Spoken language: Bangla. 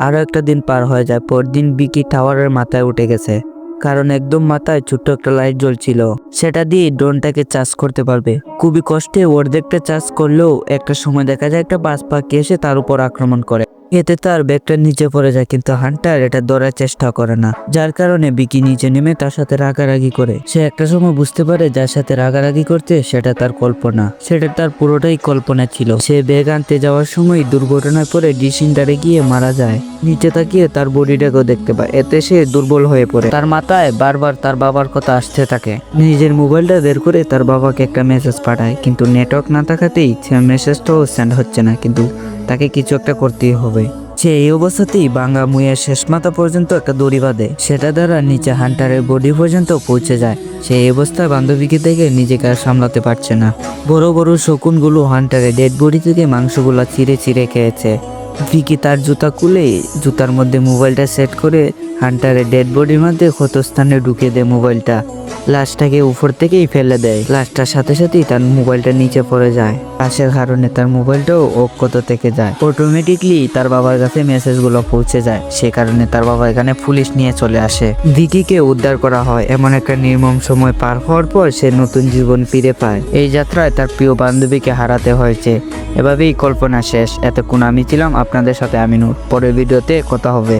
আরও একটা দিন পার হয়ে যায়, পরদিন বিকি টাওয়ারের মাথায় উঠে গেছে। কারণ একদম মাথায় ছোট্ট একটা লাইট জ্বলছিল। সেটা দিয়ে ড্রোনটাকে চার্জ করতে পারবে। খুবই কষ্টে অর্ধেকটা চার্জ করলেও একটা সময় দেখা যায় একটা বাস পাখি এসে তার উপর আক্রমণ করে। এতে তার ব্যাগটা নিচে পড়ে যায়, কিন্তু হান্টার এটা ধরার চেষ্টা করে না। যার কারণে বিকি নিচে নেমে তার সাথে রাগারাগি করে। সে একটা সময় বুঝতে পারে যার সাথে রাগারাগি করতে সেটা তার কল্পনা। সেটা তার পুরোটাই কল্পনা ছিল। সে ব্যাগ আনতে যাওয়ার সময় দুর্ঘটনায় পড়ে ডিসিন্ডারে গিয়ে মারা যায়। নিচে তাকিয়ে তার বডিটাকেও দেখতে পায়। এতে সে দুর্বল হয়ে পড়ে। তার মাথায় বারবার তার বাবার কথা আসতে থাকে। নিজের মোবাইলটা বের করে তার বাবাকে একটা মেসেজ পাঠায়, কিন্তু নেটওয়ার্ক না থাকাতেই সে মেসেজটাও সেন্ড হচ্ছে না, কিন্তু তাকে কিছু একটা করতেই হবে। সে এই অবস্থাতেই বাঙ্গা মুয়ের শেষ মাথা পর্যন্ত একটা দড়ি বাঁধে। সেটা দ্বারা নিচে হান্টারের বডি পর্যন্ত পৌঁছে যায়। সে এই অবস্থায় বান্ধবীকে দেখে নিজেকে আর সামলাতে পারছে না। বড় বড় শকুনগুলো হান্টারের ডেড বডি থেকে মাংসগুলো চিড়ে চিরে খেয়েছে। ভিকি তার জুতা খুলে জুতার মধ্যে মোবাইলটা সেট করে হান্টারের ডেড বডির মধ্যে ক্ষতস্থানে ঢুকিয়ে দেয় মোবাইলটা। লাশটাকে উপর থেকেই ফেলে দেয়। লাশটার সাথে সাথেই তার মোবাইলটা নিচে পড়ে যায়। পাশের কারণে তার মোবাইলটাও অক্ষত থেকে যায়। অটোমেটিকলি তার বাবার কাছে মেসেজগুলো পৌঁছে যায়। সে কারণে তার বাবা এখানে পুলিশ নিয়ে চলে আসে। ভিকিকে উদ্ধার করা হয়। এমন একটা নির্মম সময় পার হওয়ার পর সে নতুন জীবন ফিরে পায়। এই যাত্রায় তার প্রিয় বান্ধবীকে হারাতে হয়েছে। এভাবেই কল্পনা শেষ। এতক্ষণ আমি ছিলাম আপনাদের সাথে আমিনুর। পরের ভিডিওতে কথা হবে।